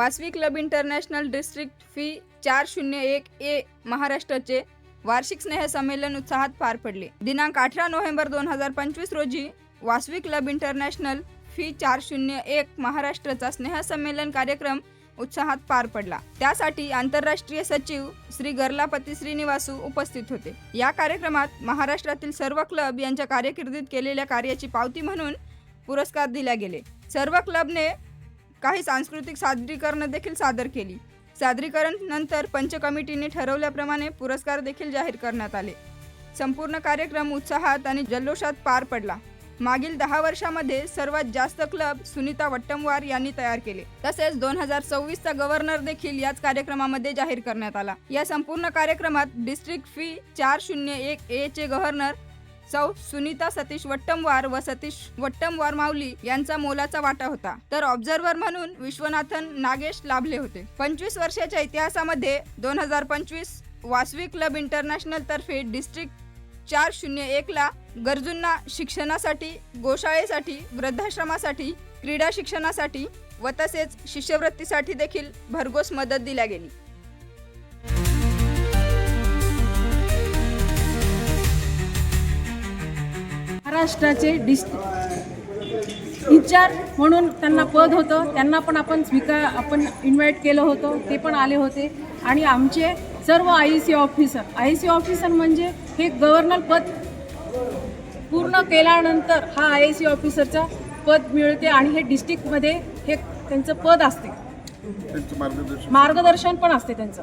Vasavi club international district फी चार शून्य एक ए महाराष्ट्राचे वार्षिक स्नेहसंमेलन उत्साहात पार पडले. दिनांक अठरा नोव्हेंबर दोन हजार पंचवीस रोजी वासवी क्लब इंटरनॅशनल फी चार शून्य एक महाराष्ट्राचा स्नेहसंमेलन कार्यक्रम उत्साहात पार पडला. त्यासाठी आंतरराष्ट्रीय सचिव श्री गर्लापती श्रीनिवासू उपस्थित होते. या कार्यक्रमात महाराष्ट्रातील सर्व क्लब यांच्या कारकिर्दीत केलेल्या कार्याची पावती म्हणून पुरस्कार दिले गेले. सर्व क्लबने काही सांस्कृतिक सादरीकरणं देखील सादर केली. सादरीकरण नंतर पंच कमिटीने ठरवल्याप्रमाणे पुरस्कार देखील जाहीर करण्यात आले. संपूर्ण कार्यक्रम उत्साहात आणि जल्लोषात पार पडला. मागील दहा वर्षामध्ये सर्वात जास्त क्लब सुनीता वट्टमवार यांनी तयार केले. तसेच दोन हजार सव्वीसचा गव्हर्नर देखील याच कार्यक्रमामध्ये जाहीर करण्यात आला. या संपूर्ण कार्यक्रमात डिस्ट्रिक्ट फी चार शून्य एक ए चे गव्हर्नर चौ सुनीता सतीश वट्टमवार व सतीश वट्टमवार माऊली यांचा मोलाचा वाटा होता. तर ऑब्झर्व्हर म्हणून विश्वनाथन नागेश लाभले होते. पंचवीस वर्षाच्या इतिहासामध्ये दोन हजार पंचवीस वासवी क्लब इंटरनॅशनल तर्फे डिस्ट्रिक्ट चार शून्य एकला गरजूंना शिक्षणासाठी गोशाळेसाठी वृद्धाश्रमासाठी क्रीडा शिक्षणासाठी व तसेच शिष्यवृत्तीसाठी देखील भरघोस मदत दिल्या गेली. महाराष्ट्राचे डिस् इंचार्ज म्हणून त्यांना पद होतं. त्यांना पण आपण स्वीकार आपण इन्व्हाइट केलं होतं. ते पण आले होते. आणि आमचे सर्व I C officer I C officer म्हणजे हे गव्हर्नर पद पूर्ण केल्यानंतर हा आय सी ऑफिसरचा पद मिळते आणि हे डिस्ट्रिक्टमध्ये हे त्यांचं पद असते. मार्गदर्शन पण असते त्यांचं.